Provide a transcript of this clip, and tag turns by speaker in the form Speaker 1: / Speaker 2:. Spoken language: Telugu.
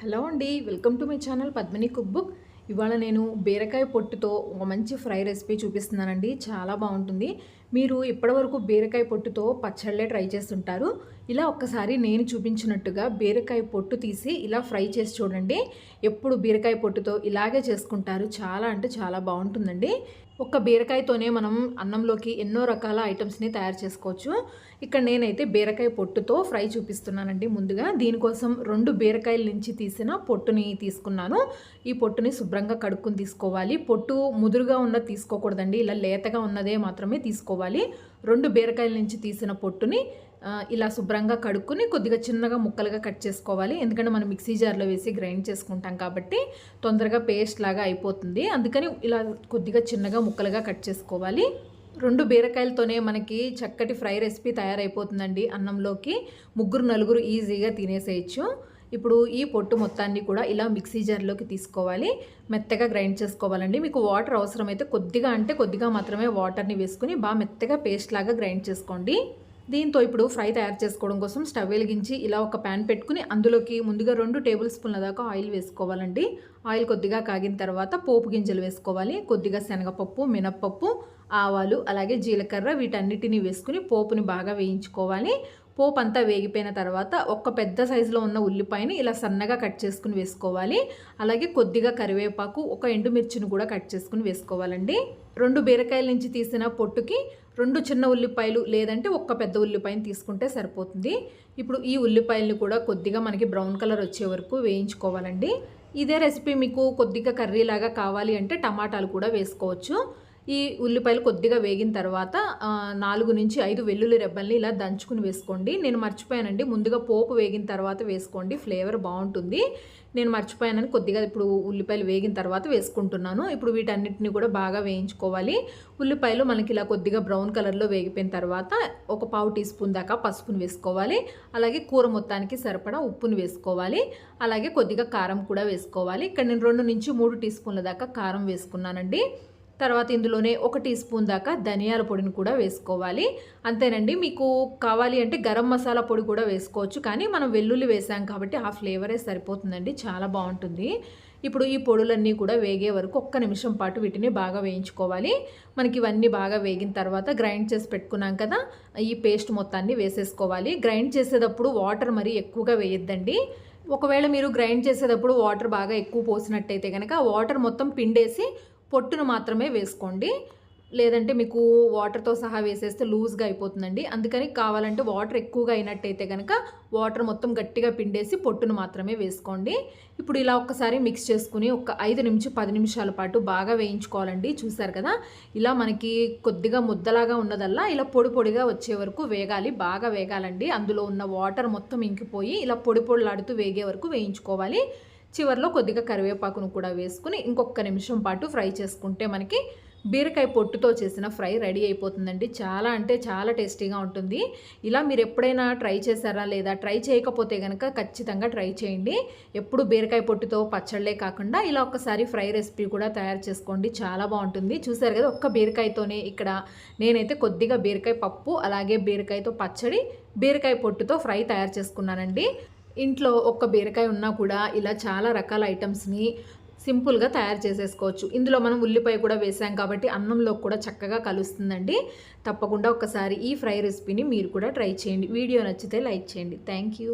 Speaker 1: హలో అండి welcome to my channel Padmini cook book. ఇవాళ నేను బీరకాయ పొట్టుతో ఒక మంచి ఫ్రై రెసిపీ చూపిస్తున్నానండి చాలా బాగుంటుంది. మీరు ఇప్పటివరకు బీరకాయ పొట్టుతో పచ్చళ్ళే ట్రై చేస్తుంటారు. ఇలా ఒక్కసారి నేను చూపించినట్టుగా బీరకాయ పొట్టు తీసి ఇలా ఫ్రై చేసి చూడండి. ఎప్పుడు బీరకాయ పొట్టుతో ఇలాగే చేసుకుంటారు. చాలా అంటే చాలా బాగుంటుందండి. ఒక్క బీరకాయతోనే మనం అన్నంలోకి ఎన్నో రకాల ఐటమ్స్ని తయారు చేసుకోవచ్చు. ఇక్కడ నేనైతే బీరకాయ పొట్టుతో ఫ్రై చూపిస్తున్నానండి ముందుగా. దీనికోసం రెండు బీరకాయల నుంచి తీసిన పొట్టుని తీసుకున్నాను. ఈ పొట్టుని శుభ్రంగా కడుక్కుని తీసుకోవాలి. పొట్టు ముదురుగా ఉన్నది తీసుకోకూడదండి. ఇలా లేతగా ఉన్నదే మాత్రమే తీసుకోవాలి. రెండు బీరకాయల నుంచి తీసిన పొట్టుని ఇలా శుభ్రంగా కడుక్కుని కొద్దిగా చిన్నగా ముక్కలుగా కట్ చేసుకోవాలి. ఎందుకంటే మనం మిక్సీ జార్లో వేసి గ్రైండ్ చేసుకుంటాం కాబట్టి తొందరగా పేస్ట్ లాగా అయిపోతుంది. అందుకని ఇలా కొద్దిగా చిన్నగా ముక్కలుగా కట్ చేసుకోవాలి. రెండు బీరకాయలతోనే మనకి చక్కటి ఫ్రై రెసిపీ తయారైపోతుందండి అన్నంలోకి. ముగ్గురు నలుగురు ఈజీగా తినేసేయచ్చు. ఇప్పుడు ఈ పొట్టు మొత్తాన్ని కూడా ఇలా మిక్సీ జార్లోకి తీసుకోవాలి. మెత్తగా గ్రైండ్ చేసుకోవాలండి. మీకు వాటర్ అవసరమైతే కొద్దిగా అంటే కొద్దిగా మాత్రమే వాటర్ని వేసుకుని బాగా మెత్తగా పేస్ట్ లాగా గ్రైండ్ చేసుకోండి. దీంతో ఇప్పుడు ఫ్రై తయారు చేసుకోవడం కోసం స్టవ్ వెలిగించి ఇలా ఒక ప్యాన్ పెట్టుకుని అందులోకి ముందుగా రెండు టేబుల్ స్పూన్ల దాకా ఆయిల్ వేసుకోవాలండి. ఆయిల్ కొద్దిగా కాగిన తర్వాత పోపు గింజలు వేసుకోవాలి. కొద్దిగా శనగపప్పు మినప్పప్పు ఆవాలు అలాగే జీలకర్ర వీటన్నిటిని వేసుకుని పోపుని బాగా వేయించుకోవాలి. పోపు అంతా వేగిపోయిన తర్వాత ఒక పెద్ద సైజులో ఉన్న ఉల్లిపాయని ఇలా సన్నగా కట్ చేసుకుని వేసుకోవాలి. అలాగే కొద్దిగా కరివేపాకు ఒక ఎండుమిర్చిని కూడా కట్ చేసుకుని వేసుకోవాలండి. రెండు బీరకాయల నుంచి తీసిన పొట్టుకి రెండు చిన్న ఉల్లిపాయలు లేదంటే ఒక్క పెద్ద ఉల్లిపాయని తీసుకుంటే సరిపోతుంది. ఇప్పుడు ఈ ఉల్లిపాయలను కూడా కొద్దిగా మనకి బ్రౌన్ కలర్ వచ్చే వరకు వేయించుకోవాలండి. ఇదే రెసిపీ మీకు కొద్దిగా కర్రీలాగా కావాలి అంటే టమాటాలు కూడా వేసుకోవచ్చు. ఈ ఉల్లిపాయలు కొద్దిగా వేగిన తర్వాత నాలుగు నుంచి ఐదు వెల్లుల్లి రెబ్బల్ని ఇలా దంచుకుని వేసుకోండి. నేను మర్చిపోయానండి. ముందుగా పోపు వేగిన తర్వాత వేసుకోండి. ఫ్లేవర్ బాగుంటుంది. నేను మర్చిపోయానని కొద్దిగా ఇప్పుడు ఉల్లిపాయలు వేగిన తర్వాత వేసుకుంటున్నాను. ఇప్పుడు వీటన్నిటిని కూడా బాగా వేయించుకోవాలి. ఉల్లిపాయలు మనకి ఇలా కొద్దిగా బ్రౌన్ కలర్లో వేగిపోయిన తర్వాత ఒక పావు టీ స్పూన్ దాకా పసుపుని వేసుకోవాలి. అలాగే కూర మొత్తానికి సరిపడా ఉప్పుని వేసుకోవాలి. అలాగే కొద్దిగా కారం కూడా వేసుకోవాలి. ఇక్కడ నేను రెండు నుంచి మూడు టీ స్పూన్ల దాకా కారం వేసుకున్నానండి. తర్వాత ఇందులోనే ఒక టీ స్పూన్ దాకా ధనియాల పొడిని కూడా వేసుకోవాలి. అంతేనండి మీకు కావాలి అంటే గరం మసాలా పొడి కూడా వేసుకోవచ్చు. కానీ మనం వెల్లుల్లి వేసాం కాబట్టి ఆ ఫ్లేవరే సరిపోతుందండి చాలా బాగుంటుంది. ఇప్పుడు ఈ పొడులన్నీ కూడా వేగే వరకు ఒక్క నిమిషం పాటు వీటిని బాగా వేయించుకోవాలి. మనకి ఇవన్నీ బాగా వేగిన తర్వాత గ్రైండ్ చేసి పెట్టుకున్నాం కదా ఈ పేస్ట్ మొత్తాన్ని వేసేసుకోవాలి. గ్రైండ్ చేసేటప్పుడు వాటర్ మరీ ఎక్కువగా వేయొద్దండి. ఒకవేళ మీరు గ్రైండ్ చేసేటప్పుడు వాటర్ బాగా ఎక్కువ పోసినట్టయితే కనుక వాటర్ మొత్తం పిండేసి పొట్టును మాత్రమే వేసుకోండి. లేదంటే మీకు వాటర్తో సహా వేసేస్తే లూజ్గా అయిపోతుందండి. అందుకని కావాలంటే వాటర్ ఎక్కువగా అయినట్టయితే కనుక వాటర్ మొత్తం గట్టిగా పిండేసి పొట్టును మాత్రమే వేసుకోండి. ఇప్పుడు ఇలా ఒక్కసారి మిక్స్ చేసుకుని ఒక ఐదు నుంచి పది నిమిషాల పాటు బాగా వేయించుకోవాలండి. చూసారు కదా? ఇలా మనకి కొద్దిగా ముద్దలాగా ఉన్నదల్లా ఇలా పొడి పొడిగా వచ్చే వరకు వేగాలి. బాగా వేగాలండి. అందులో ఉన్న వాటర్ మొత్తం ఇంకిపోయి ఇలా పొడి పొడిలాడుతూ వేగే వరకు వేయించుకోవాలి. చివరిలో కొద్దిగా కరివేపాకును కూడా వేసుకుని ఇంకొక నిమిషం పాటు ఫ్రై చేసుకుంటే మనకి బీరకాయ పొట్టుతో చేసిన ఫ్రై రెడీ అయిపోతుందండి. చాలా అంటే చాలా టేస్టీగా ఉంటుంది. ఇలా మీరు ఎప్పుడైనా ట్రై చేశారా లేదా ట్రై చేయకపోతే కనుక ఖచ్చితంగా ట్రై చేయండి. ఎప్పుడు బీరకాయ పొట్టుతో పచ్చళ్ళే కాకుండా ఇలా ఒక్కసారి ఫ్రై రెసిపీ కూడా తయారు చేసుకోండి. చాలా బాగుంటుంది. చూసారు కదా ఒక్క బీరకాయతోనే ఇక్కడ నేనైతే కొద్దిగా బీరకాయ పప్పు అలాగే బీరకాయతో పచ్చడి బీరకాయ పొట్టుతో ఫ్రై తయారు చేసుకున్నానండి. ఇంట్లో ఒక్క బీరకాయ ఉన్నా కూడా ఇలా చాలా రకాల ఐటమ్స్ని సింపుల్గా తయారు చేసేసుకోవచ్చు. ఇందులో మనం ఉల్లిపాయ కూడా వేసాం కాబట్టి అన్నంలో కూడా చక్కగా కలుస్తుందండి. తప్పకుండా ఒకసారి ఈ ఫ్రై రెసిపీని మీరు కూడా ట్రై చేయండి. వీడియో నచ్చితే లైక్ చేయండి. Thank you